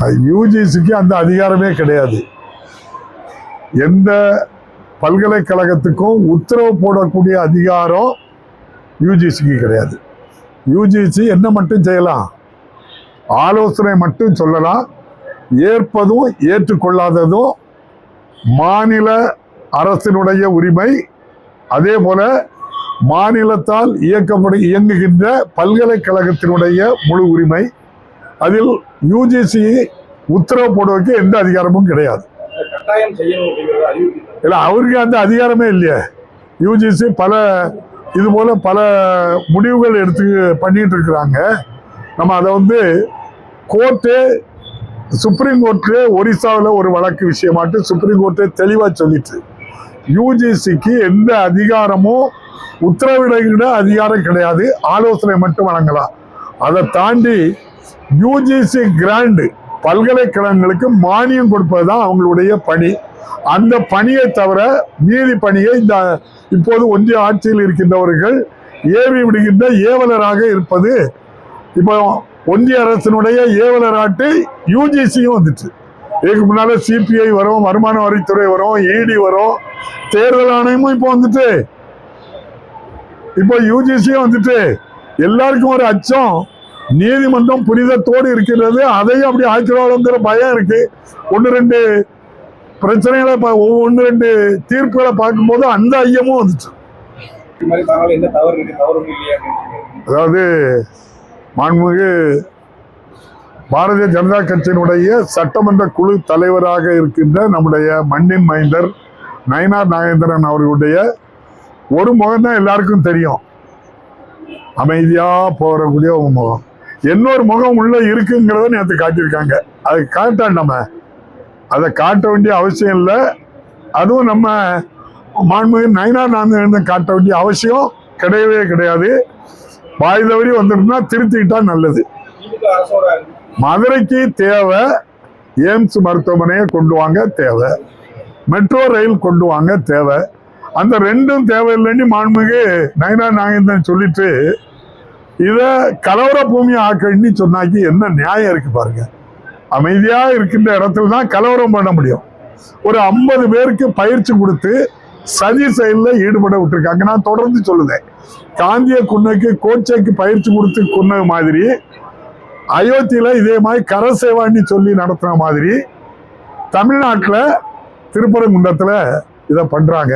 யூஜிசிக்கு அந்த அதிகாரமே கிடையாது. எந்த பல்கலைக்கழகத்துக்கும் உத்தரவு போடக்கூடிய அதிகாரம் யூஜிசிக்கு கிடையாது. யூஜிசி என்ன மட்டும் செய்யலாம்? ஆலோசனை மட்டும் சொல்லலாம். ஏற்பதும் ஏற்றுக்கொள்ளாததும் மாநில அரசினுடைய உரிமை. அதே போல மாநிலத்தால் இயக்கப்படு இயங்குகின்ற பல்கலைக்கழகத்தினுடைய முழு உரிமை. அதில் யூஜிசி உத்தரவு போடுவதற்கு எந்த அதிகாரமும் கிடையாது. இல்லை அவருக்கு அந்த அதிகாரமே இல்லையே. யூஜிசி பல இது போல பல முடிவுகள் எடுத்து பண்ணிட்டு இருக்கிறாங்க. நம்ம அதை வந்து கோர்ட்டு சுப்ரீம் கோர்ட்டு ஒரிசாவில் ஒரு வழக்கு விஷயமாட்டு சுப்ரீம் கோர்ட்டே தெளிவாக சொல்லிட்டு யூஜிசிக்கு எந்த அதிகாரமும் உத்தரவிடுகிற அதிகாரம் கிடையாது. ஆலோசனை மட்டும் வழங்கலாம். அதை தாண்டி யூஜிசி கிராண்டு பல்கலைக்கழகங்களுக்கு மானியம் கொடுப்பது தான் அவங்களுடைய பணி. அந்த பணியை தவிர மீதி பணியை இந்த இப்போது ஒன்றிய ஆட்சியில் இருக்கின்றவர்கள் ஏவி விடுகின்ற ஏவலராக இருப்பது. இப்போ ஒன்றிய அரசினுடைய ஏவலராட்டு யூஜிசியும் வந்துச்சு. இதுக்கு முன்னால சிபிஐ வரும் வருமான வரித்துறை வரும் இடி வரும் தேர்தல் ஆணையமும் இப்போ வந்துட்டு. இப்போ யூஜிசியும் வந்துட்டு. எல்லாருக்கும் ஒரு அச்சம். நீதிமன்றம் புனிதத்தோடு இருக்கிறது அதையும் அப்படி ஆக்கிரவாதங்கிற பயம் இருக்கு. ஒன்று ரெண்டு பிரச்சனைகளை ஒன்று ரெண்டு தீர்ப்புகளை பார்க்கும்போது அந்த ஐயமும் வந்துச்சு. அதாவது மாண்புமிகு பாரதிய ஜனதா கட்சியினுடைய சட்டமன்ற குழு தலைவராக இருக்கின்ற நம்முடைய மண்ணின் மைந்தர் நயனார் நாகேந்திரன் அவர்களுடைய ஒரு முகம் தான் எல்லாருக்கும் தெரியும். அமைதியா போறக்கூடிய ஒரு முகம். இன்னொரு முகம் உள்ள இருக்குங்கிறத நேற்று காட்டியிருக்காங்க. அதை காட்டான் நம்ம அதை காட்ட வேண்டிய அவசியம் இல்லை. அதுவும் நம்ம மாண்புமிகு நயனார் நாந்தன் காட்ட வேண்டிய அவசியம் கிடையவே கிடையாது. வாய் தவறி வந்துருந்தா திருத்திக்கிட்டா நல்லது. மதுரைக்கு தேவை எய்ம்ஸ் மருத்துவமனையை கொண்டு வாங்க தேவை. மெட்ரோ ரயில் கொண்டு வாங்க தேவை. அந்த ரெண்டும் தேவையில்லைன்னு மாண்புமிகு நயனார் நாகேந்திரன் சொல்லிட்டு இதை கலவர பூமி ஆக்கணும்னு சொன்னாக்கி என்ன நியாயம் இருக்கு பாருங்க. அமைதியா இருக்கின்ற இடத்துல தான் கலவரம் பண்ண முடியும். ஒரு ஐம்பது பேருக்கு பயிற்சி கொடுத்து சதி செயலில் ஈடுபட விட்டுருக்காங்க. நான் தொடர்ந்து சொல்லுதேன். காந்திய குன்னைக்கு கோச்சைக்கு பயிற்சி கொடுத்து குன்ன மாதிரி அயோத்தியில் இதே மாதிரி கரசேவான்னு சொல்லி நடத்துன மாதிரி தமிழ்நாட்டில் திருப்பரங்குன்றத்தில் இதை பண்ணுறாங்க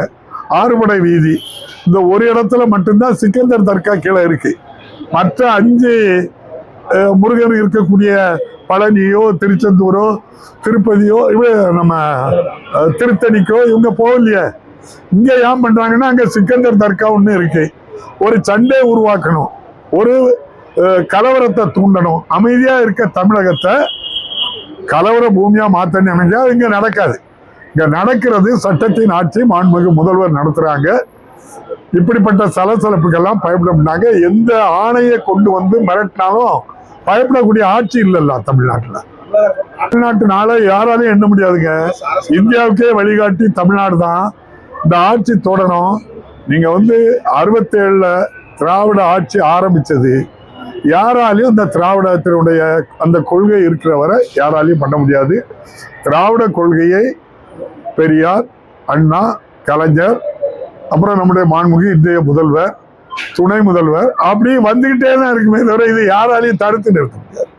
ஆறுபடை வீதி. இந்த ஒரு இடத்துல மட்டும்தான் சிக்கந்தர் தர்கா கீழே இருக்குது மற்ற அஞ்சு முருகன் இருக்கக்கூடிய பழனியோ திருச்செந்தூரோ திருப்பதியோ இவ நம்ம திருத்தணிக்கோ இவங்க போகலையே. இங்கே ஏன் பண்ணுறாங்கன்னா அங்கே சிக்கந்தர் தர்கா ஒன்று இருக்கு. ஒரு சண்டை உருவாக்கணும். ஒரு கலவரத்தை தூண்டணும். அமைதியாக இருக்க தமிழகத்தை கலவர பூமியாக மாற்றணும் அமைதியாக இங்கே நடக்காது. இங்கே நடக்கிறது சட்டத்தின் ஆட்சி மாண்புமிகு முதல்வர் நடத்துகிறாங்க இப்படிப்பட்ட சலசலப்புக்கெல்லாம் பயப்பட எந்த ஆணையை கொண்டு வந்து மிரட்டினாலும் பயப்படக்கூடிய ஆட்சி இல்லைல்ல தமிழ்நாட்டில். தமிழ்நாட்டுனால யாராலையும் எண்ண முடியாதுங்க. இந்தியாவுக்கே வழிகாட்டி தமிழ்நாடு தான். இந்த ஆட்சி தொடரும். நீங்கள் வந்து அறுபத்தேழில் திராவிட ஆட்சி ஆரம்பித்தது யாராலையும் இந்த திராவிடத்தினுடைய அந்த கொள்கை இருக்கிற வரை யாராலையும் பண்ண முடியாது. திராவிட கொள்கையை பெரியார் அண்ணா கலைஞர் அப்புறம் நம்முடைய மாண்புமிகு இன்றைய முதல்வர் துணை முதல்வர் அப்படி வந்துகிட்டே தான் இருக்குமே தவிர இதை யாராலையும் தடுத்து நிறுத்த முடியாது.